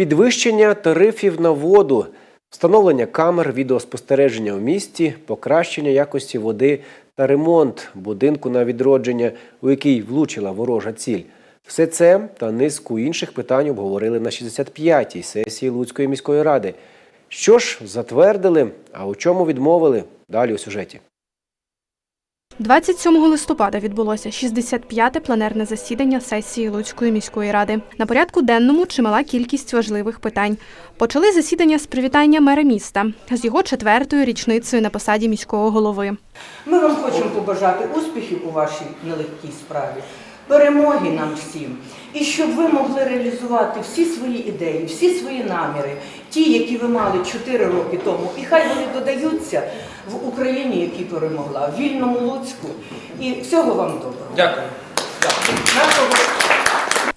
Підвищення тарифів на воду, встановлення камер відеоспостереження в місті, покращення якості води та ремонт будинку на відродження, у який влучила ворожа ціль. Все це та низку інших питань обговорили на 65-й сесії Луцької міської ради. Що ж затвердили, а у чому відмовили? Далі у сюжеті. 27 листопада відбулося 65-те пленерне засідання сесії Луцької міської ради. На порядку денному чимала кількість важливих питань. Почали засідання з привітання мера міста з його четвертою річницею на посаді міського голови. Ми вам хочемо побажати успіхів у вашій нелегкій справі, перемоги нам всім, і щоб ви могли реалізувати всі свої ідеї, всі свої наміри, ті, які ви мали 4 роки тому, і хай вони додаються в Україні, які перемогла, в вільному Луцьку. І всього вам доброго. Дякую. Нашого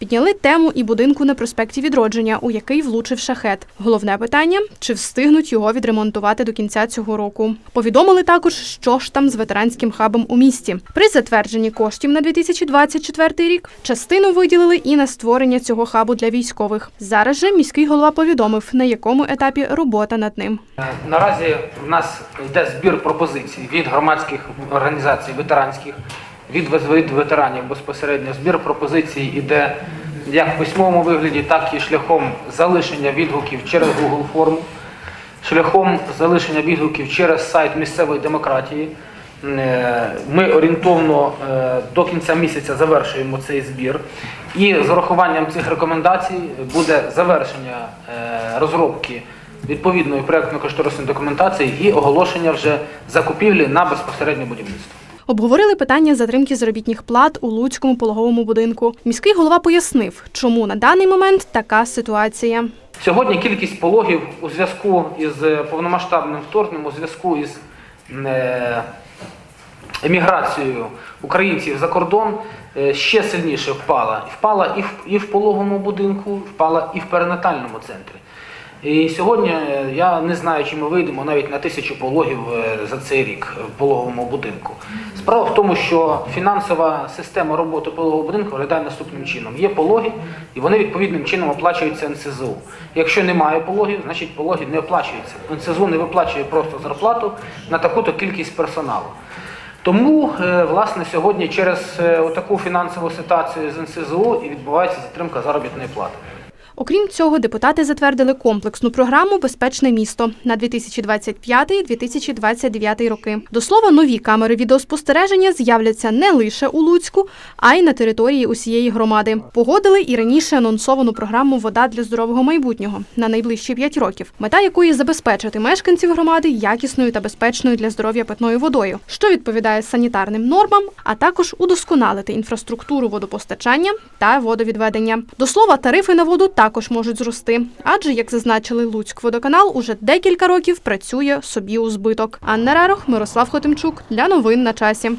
Підняли тему і будинку на проспекті Відродження, у який влучив шахет. Головне питання чи встигнуть його відремонтувати до кінця цього року. Повідомили також, що ж там з ветеранським хабом у місті. При затвердженні коштів на 2024 рік частину виділили і на створення цього хабу для військових. Зараз же міський голова повідомив, на якому етапі робота над ним. Е, Наразі в нас йде збір пропозицій від громадських організацій ветеранських, від ветеранів безпосередньо. Збір пропозицій іде як в письмовому вигляді, так і шляхом залишення відгуків через Google форму, шляхом залишення відгуків через сайт місцевої демократії. Е, Ми орієнтовно е, до кінця місяця завершуємо цей збір. І з урахуванням цих рекомендацій буде завершення е, розробки відповідної проєктно-кошторисної документації і оголошення вже закупівлі на безпосереднє будівництво. Обговорили питання затримки заробітних плат у Луцькому пологовому будинку. Міський голова пояснив, чому на даний момент така ситуація. Сьогодні кількість пологів у зв'язку із е, повномасштабним вторгненням, у зв'язку із е, еміграцією українців за кордон е, ще сильніше впала. Впала і в, і в пологовому будинку, впала і в перинатальному центрі. І сьогодні е, я не знаю, чи ми вийдемо навіть на тисячу пологів е, за цей рік в пологовому будинку. Справа в тому, що фінансова система роботи пологового будинку виглядає наступним чином. Є пологи, і вони відповідним чином оплачуються НСЗУ. Якщо немає пологів, значить пологи не оплачуються. НСЗУ не виплачує просто зарплату на таку-то кількість персоналу. Тому, е, власне, сьогодні через таку фінансову ситуацію з НСЗУ і відбувається затримка заробітної плати. Окрім цього, депутати затвердили комплексну програму Безпечне місто на 2025-2029 роки. До слова, нові камери відеоспостереження з'являться не лише у Луцьку, а й на території усієї громади. Погодили і раніше анонсовану програму Вода для здорового майбутнього на найближчі 5 років, мета якої забезпечити мешканців громади якісною та безпечною для здоров'я питною водою, що відповідає санітарним нормам, а також удосконалити інфраструктуру водопостачання та водовідведення. До слова, тарифи на воду також можуть зрости, адже, як зазначили Луцькводоканал, уже декілька років працює собі у збиток. Анна Рарох, Мирослав Хотимчук для новин на часі.